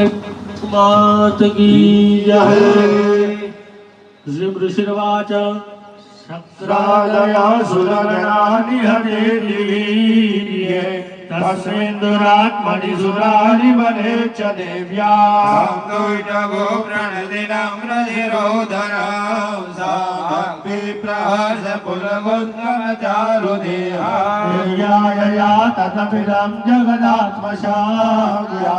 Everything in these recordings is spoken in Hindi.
मात की जय श्री ऋषिर्वाच। सुरगणानि हरे लीये तस्मिन्दुरात्मनि सुराणि वने च देव्या। भक्तिप्रहर्ष पुलगोत्तमचारुदेहा देव्यायया ततमिदं जगदात्मशाया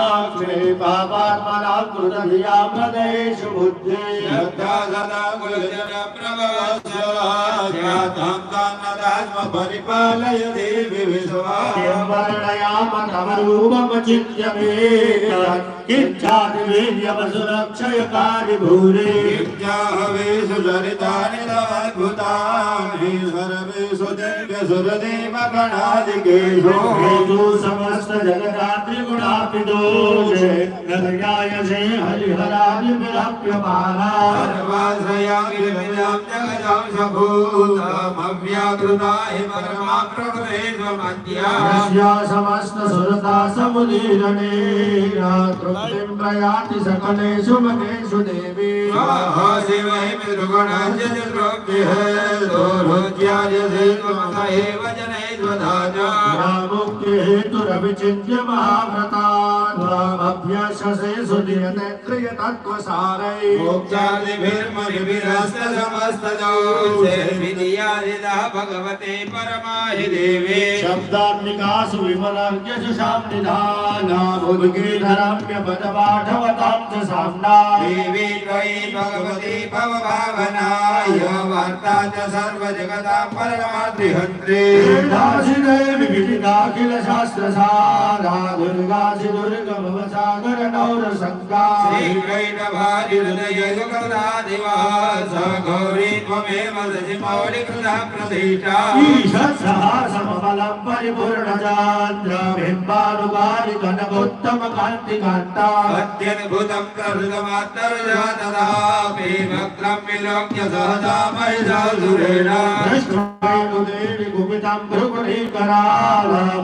समृद्धिं भवनेश्वराक्षे पापात्मनां बुद्धि। यथा सदा कुलजन प्रभवस्यातां तान्नदास्म परिपालय देवी विश्वा किं वर्णयाम तव रूपमचिन्त्य भूरे विद्याहवेषु चरितानि तवाद्भुतानि सर्वेषु दिव्यसुरदेवगणादिकेषु हेतु समस्त जगदात्रिगुणापि दोषे नगर्यायसे हरिहरादिभिरप्यमाना सर्वाश्रयामि विद्यां जगदां सभूतमव्याकृता हि परमा प्रकृते स्वमद्या यस्या समस्त सुरता समुदीरणे तृप्तिं प्रयाति सकलेषु मनेषु देवी स्वाहा शिवै चतुर्भ्यः दोरुज्याय एव मुक्ति महाव्रताभ्यशसे सुदीयते त्रियतत्त्वसारै मोक्षादिभिर्मदिभिरस्तदोषैर्विधियादिदा भगवते परमाहि देवे शब्दात्मिकासु विमलज्ञशां निधाना मुद्गीधरम्य च साम्ना देवी त्वयि भगवती भवभावनाय। वार्ता च सर्वजगतां परमाद्रिहन्त्रे। नौरसङ्गा श्रीकैटभारिहृदयगदादिवास गौरी त्वमेव ईशत्सहासमबलं अत्यद्भुतं प्रहृतमात्तर्जातदापि विलोक्य सहजा दृष्ट्वानुदेवि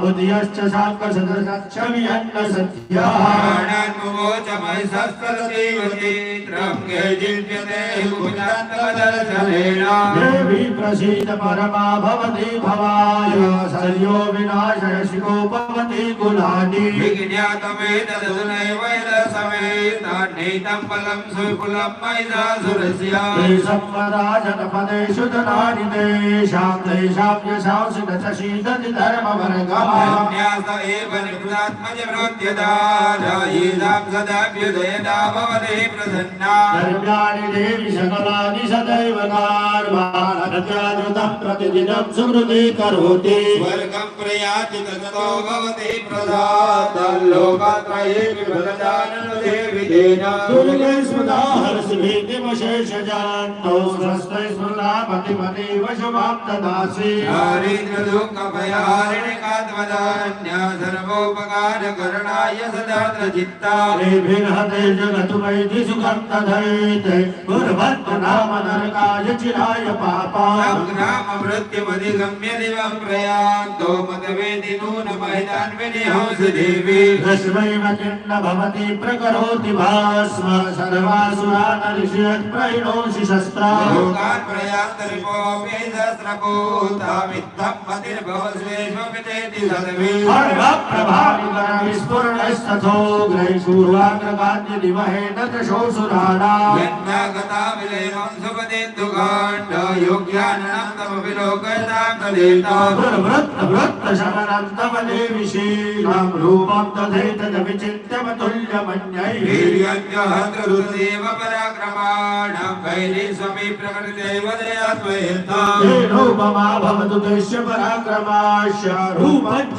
बुद्ध्यश्च शाङ्कसदृशक्षमिहन्न सत्या देवी प्रसीद परमा भवति भवाय शल्यो विनाशय शिकोपवति कुलानि विज्ञातमेतदुनैव बलं सुविपुलं महिषासुरस्य सम्पदाजनपदेषु धनानि तेषां तेषां यशांसि न च शीतति धर्मवर्गः एव निपुणात्मजमृत्यदायीनां सदाभ्युदयदा भवते प्रसन्ना धर्म्याणि देवि सकलानि सदैव कार्मानत्याद्रुतं प्रतिदिनं सुहृदि करोति स्वर्गं प्रयाति ततो भवते प्रसादल्लोकत्रये विभ्रजाननदेविदेन दुर्गे स्मृता हर्षभीतिमशेषजान्तो स्वस्ते स्मृता पतिमतीव शुभां ददासि दारिद्र्यदुःखभयारिणिकात्मदान्या सर्वोपकारकरणाय सदा चित्ता देभिर्हते जगतु वैधि सुखं तथैते नाम नरकाय चिराय पापा। दिवं प्रयान्तो। मतवेदि नूनमहितान्विनिहंस देवी। तस्मैव किन्न भवति प्रकरोति भास्म। सर्वासुरानऋषयत् प्रैणोषि शस्त्रा। लोकान् प्रयान्तरिपोऽपि सहस्रभूतामित्थं मतिर्भवस्वेष्वपितेति सर्वे। सर्वप्रभाविकरविस्फुरणस्तथोग्रैः तदेता वृत्तवृत्तशमनं तव देवि श्रीराम रूपं तथैतदविचिन्त्यमतुल्यमन्यैः वीर्यञ्जहद्रुदेव पराक्रमाणां वैरीस्वपि प्रकटितैव दयात्मयन्ता तेनोपमा भवतु दृश्य पराक्रमाश्य रूपं च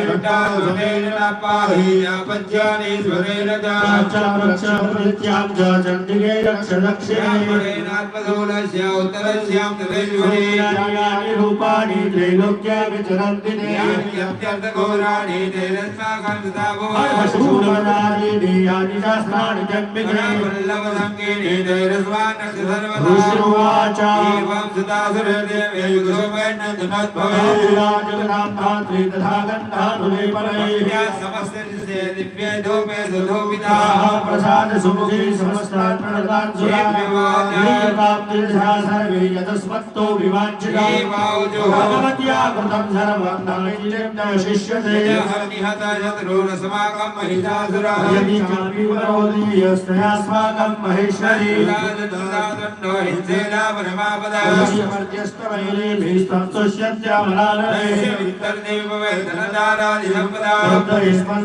न पाहि यापज्यानीश्वरेण च वृक्षां च चण्डिगे रक्ष दक्षिणे श्यामरेणात्मशूलस्य उत्तरस्यां तथैश्वरे यानि रूपाणि त्रैलोक्ये विचरन्ति ते यान्यप्यर्थघोराणि तेरस्माकं तथा भुवः शूरवदानि यानि शास्त्राणि जन्मिगे वल्लभसङ्गीनि तेरस्मान्नस्य सर्वदा ऋषिरुवाच एवं सुतासुरदेवे तथा गन्धानुलेपनैः प्रसाद सुमुखे समस्तान् प्रणतान् सुराप्तिर्षा सर्वे यतस्मत्तो विवाञ्छिता भगवत्या कृतं सर्वं नैजं न शिष्यते निहत शत्रुरसमाकं महिषासुरः यदि चापि करोति यस्तयास्माकं महेश्वरी दण्डो हिंसेना परमापदा यस्मत्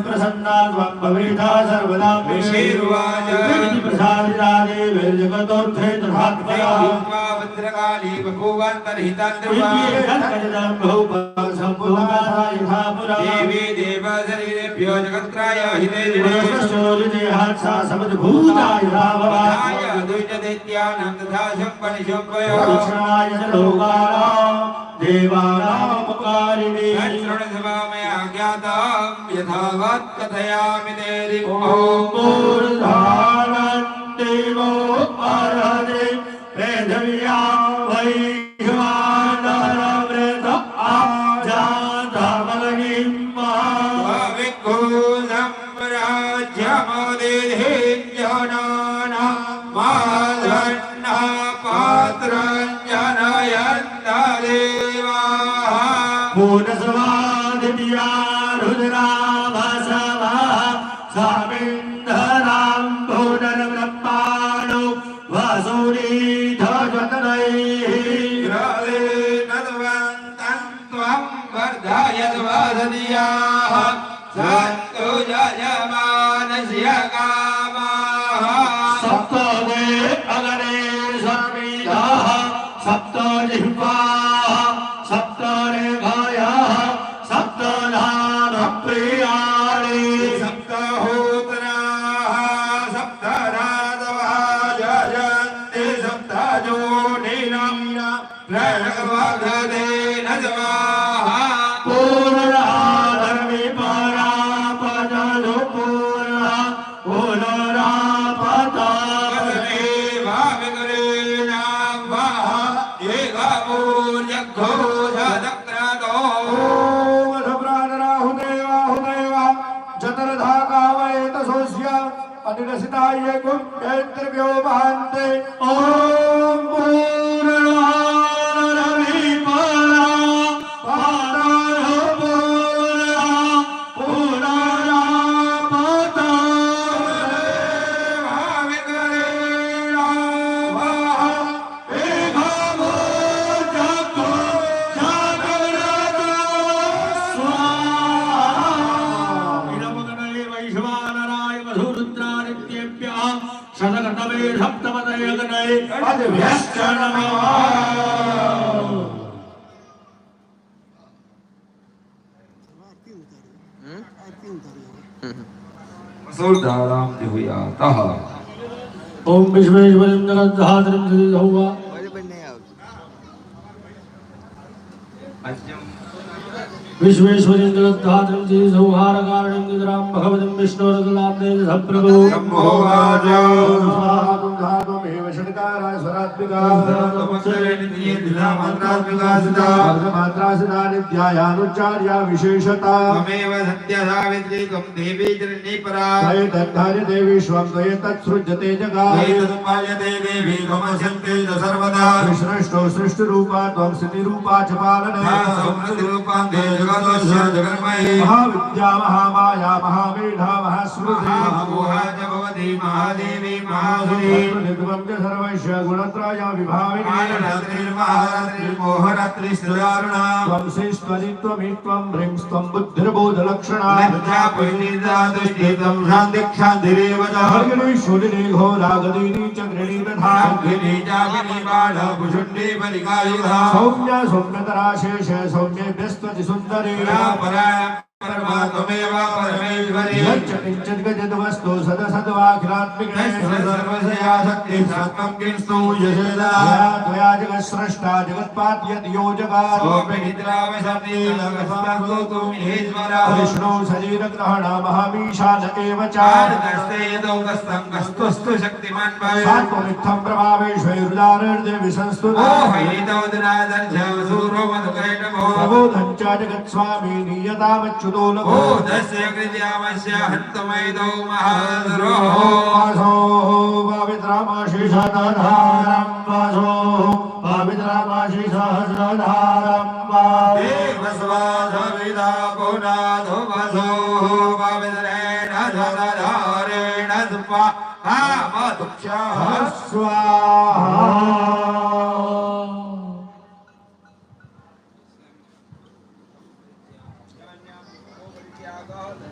प्रसन्ना त्वं भवेथा सर्वदा ऋषिरुवाच। प्रसादिता देवीर्जगतोत्थे तथात्मया भद्रकाली बभूवन्तर्हितान्त्रिवा देवी देवशरीरेभ्यो जगत्राय हिते भूताय द्विजदैत्यानं तथा शम्पनिशम्पयो देवानामुकारिणी शृणुसभामया ज्ञातां यथावत् कथयामि तेरि ॐ देवो अर्हते वेदव्या वैश्वानरमृत ইলাহা सुरधाराम जुहुयातः ओम विश्वेश्वरं जगद्धात्रं श्रीसौवा विश्वेश्वरं जगद्धात्रं श्रीसौहारकारणं निद्रां भगवतं विष्णोरतुलां तेजसप्रभो ब्रह्मोवाच षट्काराय स्वरात् मात्रात्मिका मात्रासिता नित्यायानुच्चार्या विशेषता देवी जननी परा त्वयि विश्वं त्वयि तत्सृज्यते जगा त्वयि देवी च सर्वदा सृष्टो जगन्मयी महाविद्या महामाया महास्मृति। महादेवी महासुरी गुणत्रया त्वं त्वं ह्रीं त्वं बुद्धिर्बोधलक्षणा दृष्टितं तथा बलिकायुधा सौम्य सौम्यतरा शेष सौम्येभ्यस्त्वति सुन्दरी पराय परमा त्वमेव परमेश्वरी। यच्च किञ्चित् गजत् वस्तु सदसद्वाखिलात्मिके सर्वस्या शक्तिः सत्त्वं किं स्तूयसेदा त्वया जगत्स्रष्टा जगत्पाद्यत् यो जगात् सोऽपि निद्रावसति लकस्मस्तु महेश्वरः। विष्णु शरीरग्रहण महामीशान एव च। चारुकस्ते यतो कस्तं कस्तुस्तु शक्तिमान् भवेत् सात्वमित्थं प्रभावेष्वैरुदारर्देवि संस्तुता। ओहैतो दिनादर्शसूरो मधुकैटभो प्रबोधं च जगत्स्वामी नीयतामच्युतो ओ दस्य कृत्यामस्य हन्तमैदौ महासुरोः वासो पवित्रमाशिषधारं वासो पवित्रमाशिषहस्रधारं वा देवस्वासविदा पुनाधो वसो पवित्रेण सदधारेण स्वा स्वाहा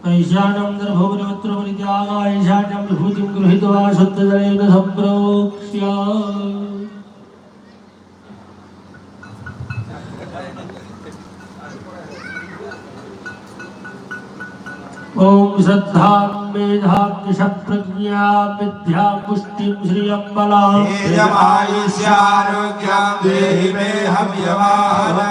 ऐशानं द्रभुवनमित्रपरित्यागा ऐशान्यं विभूतिं गृहीत्वा शुद्धजलेन सम्प्रोक्ष्य। ॐ श्रद्धां मेधाज्ञशप्रज्ञा विद्या पुष्टिं श्रियं बलाम् तेजमायुष्यारोग्यं देहि मे हव्यवाहना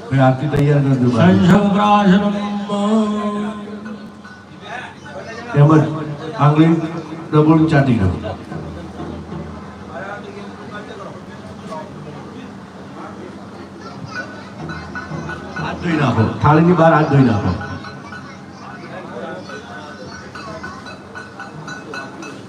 થોડી આરતી તૈયાર કરી તેમજ આંગળી ડબલ ચાટી ગયો હાથ ધોઈ નાખો થાળીની બહાર હાથ ધોઈ નાખો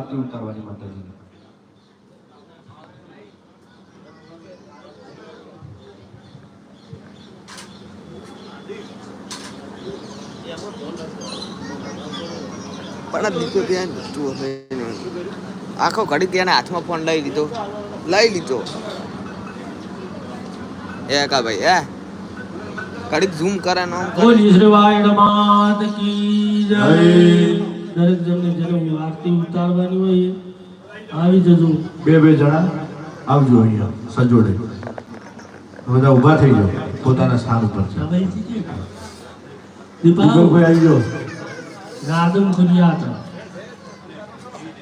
આરતી ઉતારવાની માતાજી પણ દીકરો ત્યાં વસ્તુ હશે આખો ઘડી ત્યાં હાથમાં ફોન લઈ લીધો. લઈ લીધો. એ કા ભાઈ હે? ઘડીક ઝૂમ કરે ને બોલ કરે. વાયડ માત કી જય. દરેક જણને જેને આરતી ઉતારવાની હોય આવી જજો. બે બે જણા આવજો અહીંયા સજોડે. બધા ઊભા થઈ જાઓ પોતાના સ્થાન ઉપર છે. સભાઈથી કે? દીપા દીપકભાઈ આવી જાઓ. ગાદમ ખુરિયાત.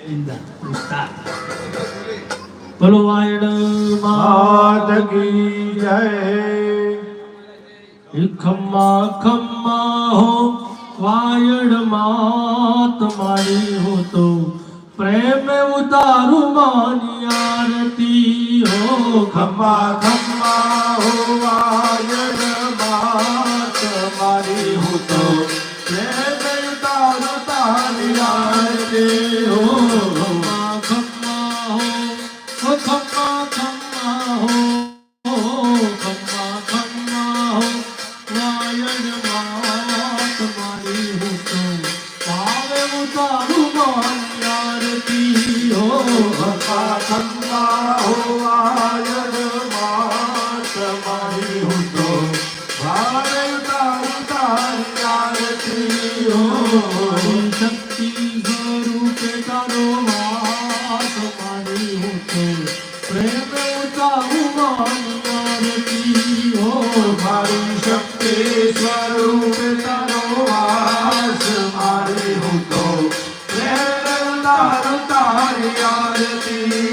હતા બોલો વાયણ માત માત કી જય. ખમ્મા ખમ્મા હો. વાયણ માત મારી હો તો પ્રેમ ઉતારું માની આરતી હો. ખમ્મા ખમ્મા હો વાયણ માત મારી હો તો પ્રેમ ઉતારું તારી આરતી તારી આરતી.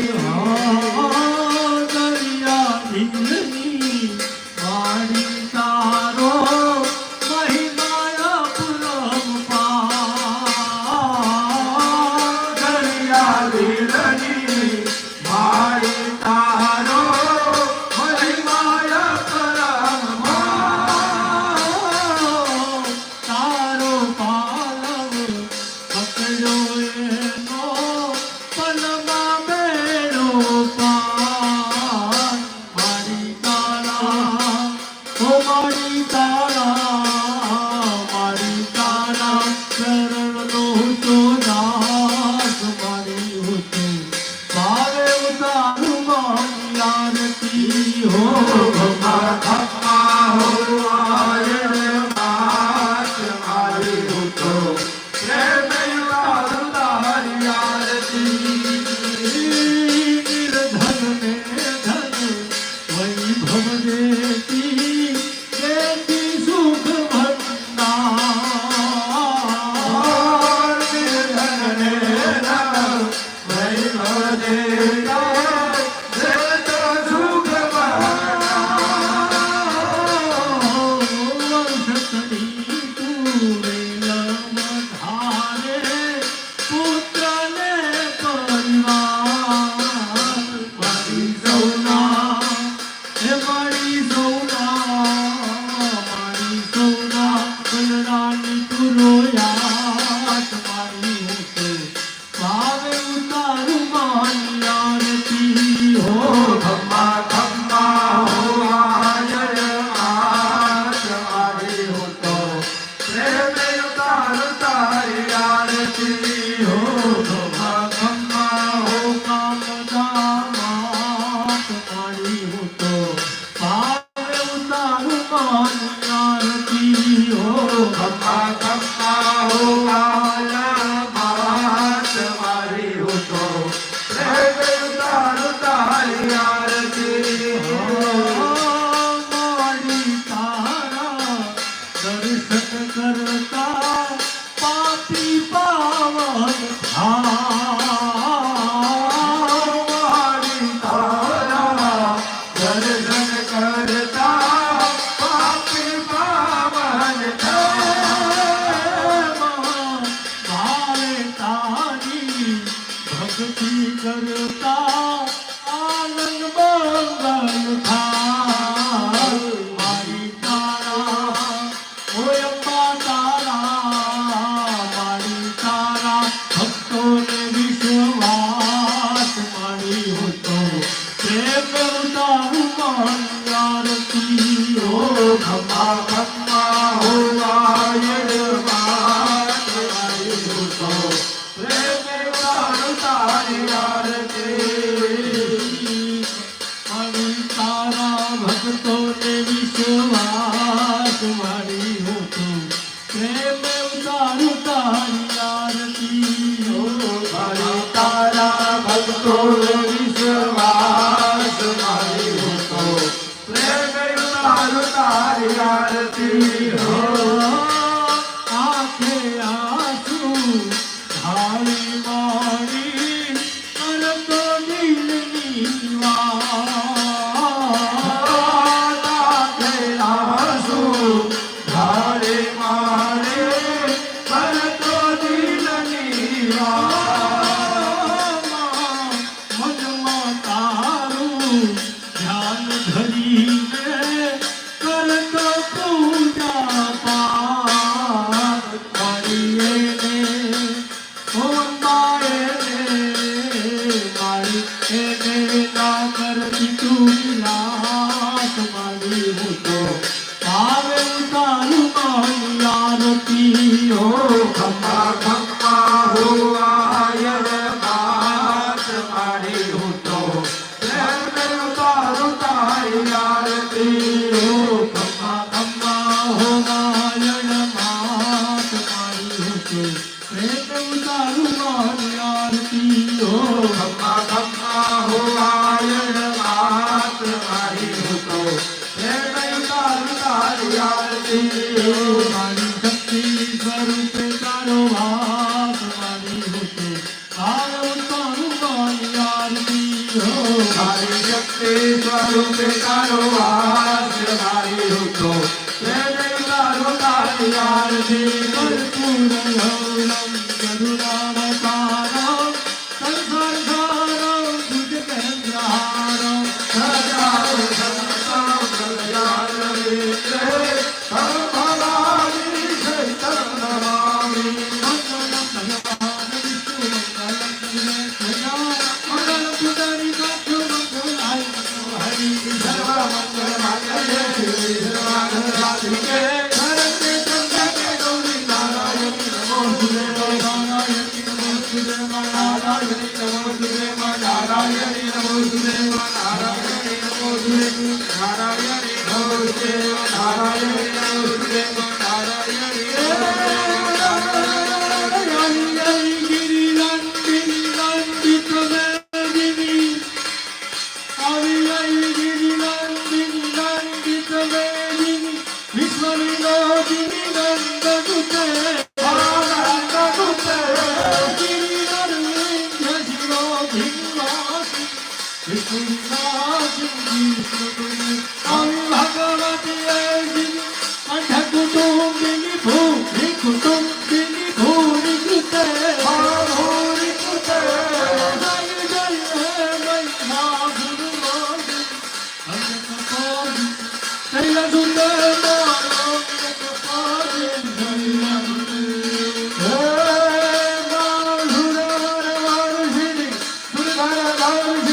Thank you.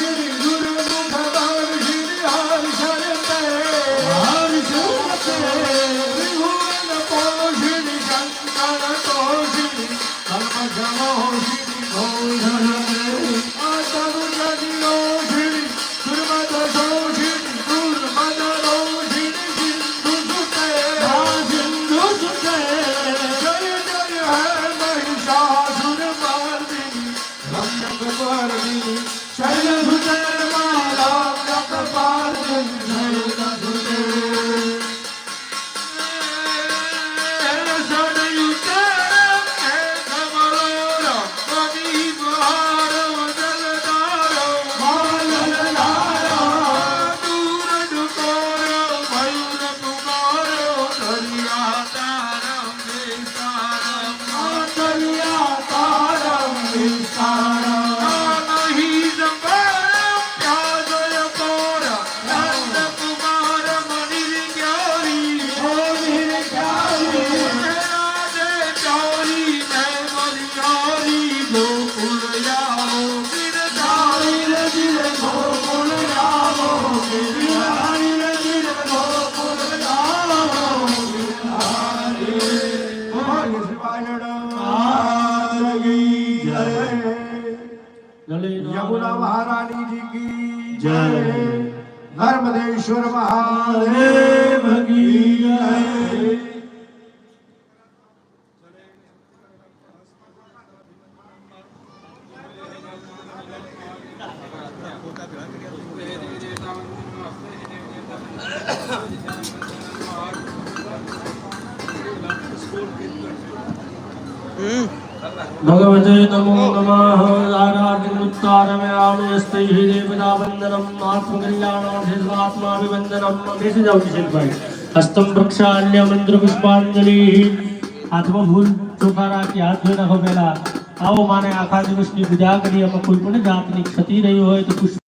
જય. નર્મદેશ્વર મહાદેવ. જય રાઉન્ડમાં બેસી જાવ કિશનભાઈ હસ્તમ પ્રક્ષાલ્ય મંત્ર પુષ્પાંજલિ હાથમાં ભૂલ ચોખા રાખી હાથ ધોઈ નાખો પહેલા આવો માને આખા દિવસની પૂજા કરી એમાં કોઈ પણ જાતની ક્ષતિ રહી હોય તો